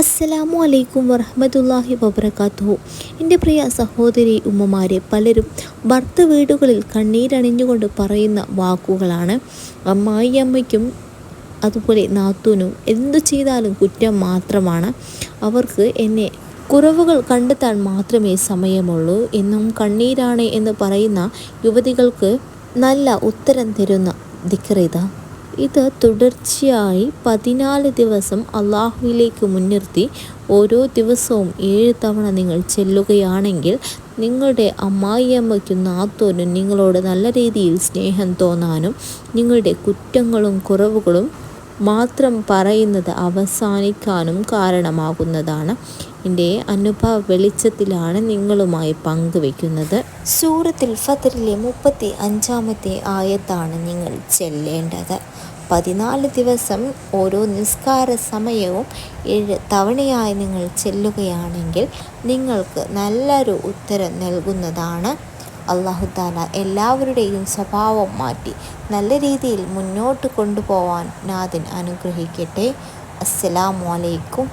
അസ്സലാമു അലൈക്കും വറഹമത്തല്ലാഹി വബർക്കാത്തു എന്റെ പ്രിയ സഹോദരി ഉമ്മമാരെ പലരും ഭർത്ത വീടുകളിൽ കണ്ണീരണിഞ്ഞുകൊണ്ട് പറയുന്ന വാക്കുകളാണ്. അമ്മായി അമ്മയ്ക്കും അതുപോലെ നാത്തൂനും എന്തു ചെയ്താലും കുറ്റം മാത്രമാണ്. അവർക്ക് എന്നെ കുറവുകൾ കണ്ടെത്താൻ മാത്രമേ സമയമുള്ളൂ. എന്നും കണ്ണീരാണ് എന്ന് പറയുന്ന യുവതികൾക്ക് നല്ല ഉത്തരം തരുന്ന ദിക്റിത ഇത് തുടർച്ചയായി പതിനാല് ദിവസം അള്ളാഹുവിലേക്ക് മുൻനിർത്തി ഓരോ ദിവസവും ഏഴ് തവണ നിങ്ങൾ ചെല്ലുകയാണെങ്കിൽ നിങ്ങളുടെ അമ്മായിയമ്മയ്ക്കും നാത്തോനും നിങ്ങളോട് നല്ല രീതിയിൽ സ്നേഹം തോന്നാനും നിങ്ങളുടെ കുറ്റങ്ങളും കുറവുകളും മാത്രം പറയുന്നത് അവസാനിക്കാനും കാരണമാകുന്നതാണ്. എന്റെ അനുഭവ വെളിച്ചത്തിലാണ് നിങ്ങളുമായി പങ്കുവയ്ക്കുന്നത് സൂറത്തിൽ ഫത്തറിലെ മുപ്പത്തി അഞ്ചാമത്തെ ആയത്താണ് നിങ്ങൾ ചെല്ലേണ്ടത്. പതിനാല് ദിവസം ഓരോ നിസ്കാര സമയവും ഏഴ് തവണയായി നിങ്ങൾ ചെല്ലുകയാണെങ്കിൽ നിങ്ങൾക്ക് നല്ലൊരു ഉത്തരം നൽകുന്നതാണ്. അള്ളാഹുദാല എല്ലാവരുടെയും സ്വഭാവം മാറ്റി നല്ല രീതിയിൽ മുന്നോട്ട് കൊണ്ടുപോവാൻ നാദിൻ അനുഗ്രഹിക്കട്ടെ. അസ്സലാമു അലൈക്കും.